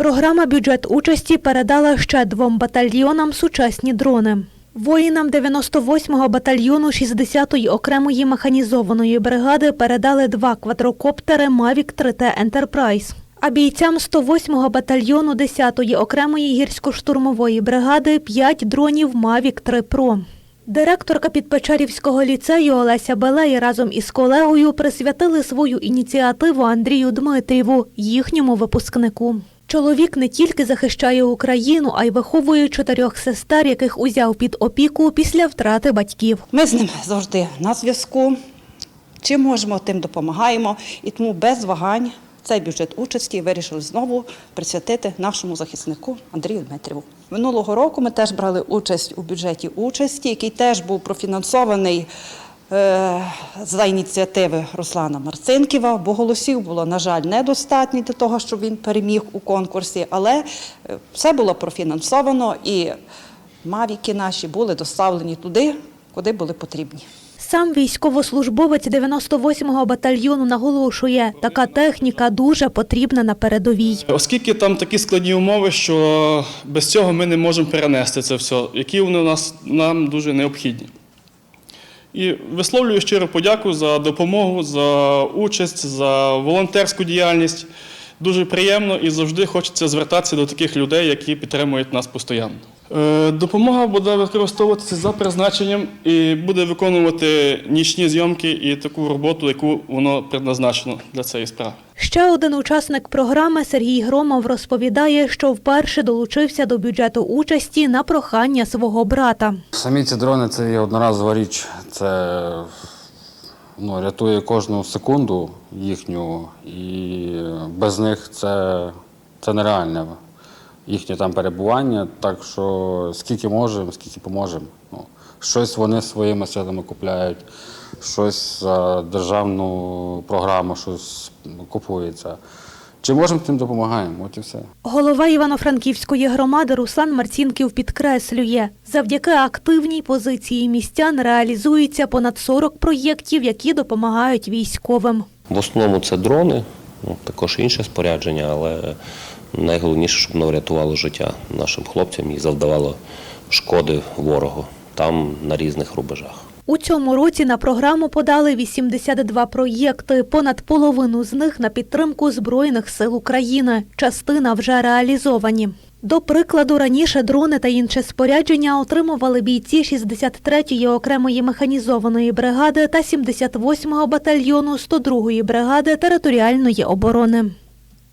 Програма бюджет участі передала ще двом батальйонам сучасні дрони. Воїнам 98-го батальйону 60-ї окремої механізованої бригади передали два квадрокоптери Mavic 3T Enterprise. А бійцям 108-го батальйону 10-ї окремої гірсько-штурмової бригади 5 дронів Mavic 3 Pro. Директорка Підпечерівського ліцею Олеся Белей разом із колегою присвятили свою ініціативу Андрію Дмитріву, їхньому випускнику. Чоловік не тільки захищає Україну, а й виховує чотирьох сестер, яких узяв під опіку після втрати батьків. Ми з ним завжди на зв'язку. Чим можемо, тим допомагаємо. І тому без вагань цей бюджет участі вирішили знову присвятити нашому захиснику Андрію Дмитріву. Минулого року ми теж брали участь у бюджеті участі, який теж був профінансований за ініціативи Руслана Марцинківа, бо голосів було, на жаль, недостатньо для того, щоб він переміг у конкурсі, але е, все було профінансовано і мавіки наші були доставлені туди, куди були потрібні. Сам військовослужбовець 98-го батальйону наголошує, така техніка дуже потрібна на передовій. Оскільки там такі складні умови, що без цього ми не можемо перенести це все, які вони у нас нам дуже необхідні. І висловлюю щиро подяку за допомогу, за участь, за волонтерську діяльність. Дуже приємно і завжди хочеться звертатися до таких людей, які підтримують нас постійно. Е, Допомога буде використовуватися за призначенням і буде виконувати нічні зйомки і таку роботу, яку воно предназначено для цієї справи. Ще один учасник програми Сергій Громов розповідає, що вперше долучився до бюджету участі на прохання свого брата. Самі ці дрони це є одноразова річ. Це ну, рятує кожну секунду їхню, і без них це, це нереальне їхнє там перебування. Так що скільки можемо, скільки поможемо. Ну, щось вони своїми силами купляють, щось за державну програму, щось купується. Чи можемо, тим допомагаємо. От і все. Голова Івано-Франківської громади Руслан Марцінків підкреслює, завдяки активній позиції містян реалізується понад 40 проєктів, які допомагають військовим. В основному це дрони, ну, також інше спорядження, але найголовніше, щоб воно врятувало життя нашим хлопцям і завдавало шкоди ворогу там на різних рубежах. У цьому році на програму подали 82 проєкти. Понад половину з них на підтримку Збройних сил України. Частина вже реалізовані. До прикладу, раніше дрони та інше спорядження отримували бійці 63-ї окремої механізованої бригади та 78-го батальйону 102-ї бригади територіальної оборони.